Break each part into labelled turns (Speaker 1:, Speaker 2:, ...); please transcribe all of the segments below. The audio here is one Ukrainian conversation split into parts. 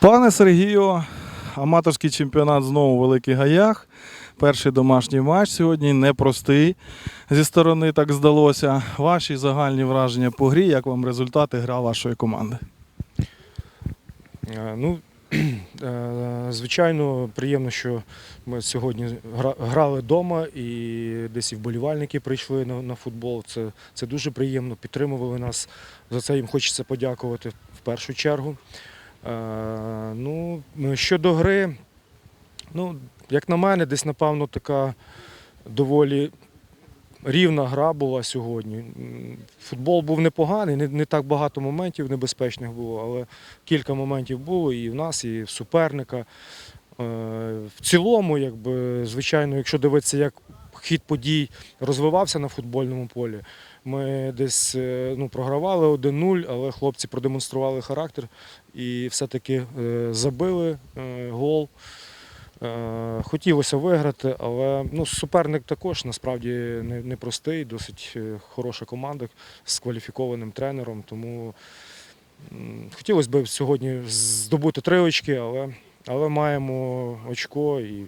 Speaker 1: Пане Сергію, аматорський чемпіонат знову у Великих Гаях. Перший домашній матч сьогодні непростий зі сторони, так здалося. Ваші загальні враження по грі, як вам результати гра вашої команди?
Speaker 2: Е, Ну, е, звичайно, приємно, що ми сьогодні грали вдома і десь і вболівальники прийшли на, на футбол. Це, це дуже приємно, підтримували нас. За це їм хочеться подякувати в першу чергу. Е, Ну, щодо гри, ну, як на мене, десь, напевно, така доволі рівна гра була сьогодні. Футбол був непоганий, не, не так багато моментів небезпечних було, але кілька моментів було і в нас, і в суперника. Е, В цілому, якби, звичайно, якщо дивитися, як хід подій розвивався на футбольному полі, ми десь е, ну, програвали 1-0, але хлопці продемонстрували характер і все-таки е, забили е, гол. Хотілося виграти, але ну, суперник також насправді не- непростий, досить хороша команда з кваліфікованим тренером. Тому хотілося б сьогодні здобути три очки, але, але маємо очко і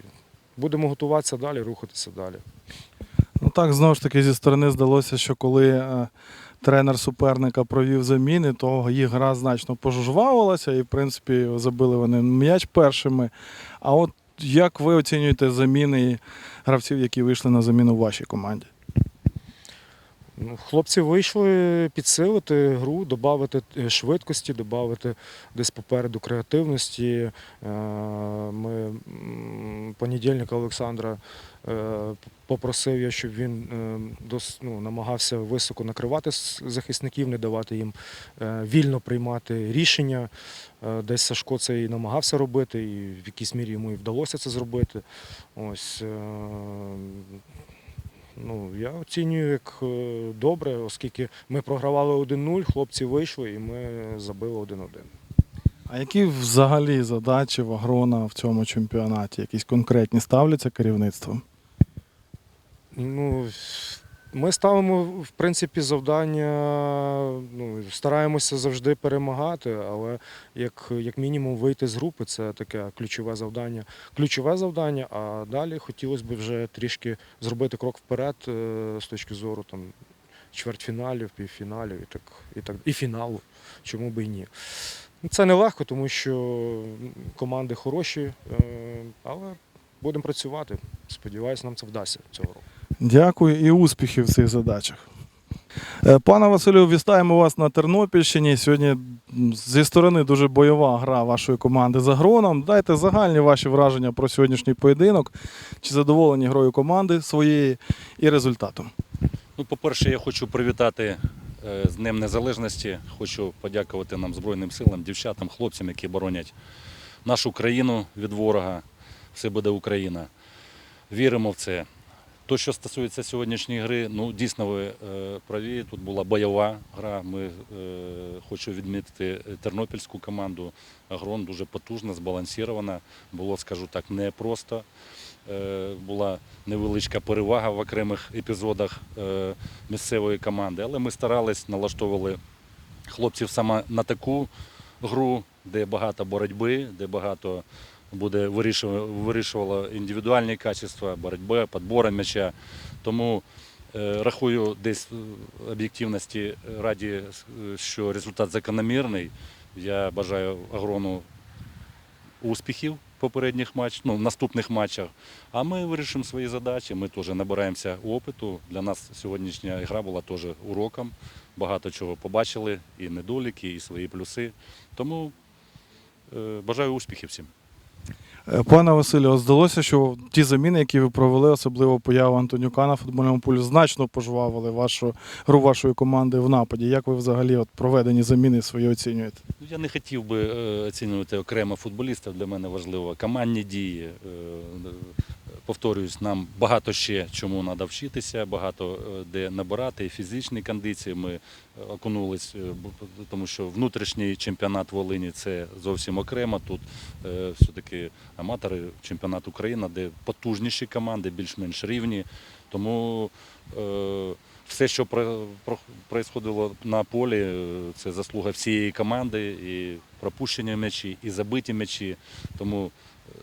Speaker 2: будемо готуватися далі, рухатися далі.
Speaker 1: Ну так, знову ж таки, зі сторони здалося, що коли е, тренер суперника провів заміни, то їх гра значно пожужвавилася, і, в принципі, забили вони м'яч першими. А от як ви оцінюєте заміни гравців, які вийшли на заміну в вашій команді?
Speaker 2: Ну, хлопці вийшли підсилити гру, додати швидкості, додати десь попереду креативності. Е, Ми понедільника Олександра е, попросив я, щоб він е, ну, намагався високо накривати захисників, не давати їм е, вільно приймати рішення. Е, Десь Сашко це і намагався робити, і в якійсь мірі йому і вдалося це зробити. Ось е, Ну, я оцінюю як е, добре, оскільки ми програвали 1-0, хлопці вийшли і ми забили 1-1.
Speaker 1: А які взагалі задачі Вагрона в цьому чемпіонаті? Якісь конкретні ставляться керівництвом?
Speaker 2: Ну, ми ставимо, в принципі, завдання, ну, стараємося завжди перемагати, але як, як мінімум вийти з групи це таке ключове завдання. Ключове завдання, а далі хотілося б вже трішки зробити крок вперед е, з точки зору там, чвертьфіналів, півфіналів і так, і так, і фіналу. Чому би і ні. Це нелегко, тому що команди хороші, е, але будемо працювати. Сподіваюся, нам це вдасться цього року.
Speaker 1: Дякую і успіхів в цих задачах. Е, Пане Василю, вітаємо вас на Тернопільщині. Сьогодні зі сторони дуже бойова гра вашої команди з Агроном. Дайте загальні ваші враження про сьогоднішній поєдинок. Чи задоволені грою команди своєї і результатом?
Speaker 3: Ну, по-перше, я хочу привітати е, з Днем Незалежності. Хочу подякувати нам Збройним силам, дівчатам, хлопцям, які боронять нашу країну від ворога. Все буде Україна. Віримо в це. То, що стосується сьогоднішньої гри, ну дійсно ви е, праві. Тут була бойова гра. Ми е, хочу відмітити тернопільську команду. Агрон дуже потужна, збалансована. Було, скажу так, непросто. Е, була невеличка перевага в окремих епізодах е, місцевої команди, але ми старались, налаштовували хлопців саме на таку гру, де багато боротьби, де багато буде вирішувало, індивідуальні качества, боротьби, підбору м'яча. Тому е, рахую десь об'єктивності раді, е, що результат закономірний. Я бажаю Агрону успіхів попередніх матчах, ну, в наступних матчах. А ми вирішимо свої задачі. Ми теж набираємося опиту. Для нас сьогоднішня гра була теж уроком. Багато чого побачили, і недоліки, і свої плюси. Тому е, бажаю успіхів всім.
Speaker 1: Е, Пане Василю, здалося, що ті заміни, які ви провели, особливо поява Антонюка на футбольному полі, значно пожвавили вашу гру вашої команди в нападі. Як ви взагалі от проведені заміни свої оцінюєте?
Speaker 3: Ну, Я не хотів би е, оцінювати окремо футболістів. Для мене важливо командні дії. Повторююсь, нам багато ще чому треба вчитися, багато е, де набирати і фізичні кондиції. Ми е, окунулись, е, тому що внутрішній чемпіонат Волині це зовсім окремо. Тут все-таки аматори чемпіонат України, де потужніші команди, більш-менш рівні. Тому е, все, що про- про- на полі, е, це заслуга всієї команди, і пропущення м'ячі, і забиті м'ячі. Тому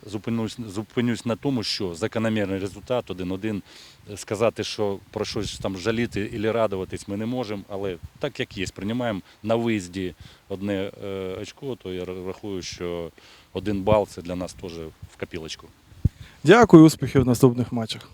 Speaker 3: е, зупинюсь, зупинюсь на тому, що закономірний результат 1-1. Е, Сказати, що про щось там жаліти і радуватись ми не можемо, але так як є, приймаємо на виїзді одне очко, то я рахую, що один бал це для нас теж в копілочку.
Speaker 1: Дякую, успіхів в наступних матчах.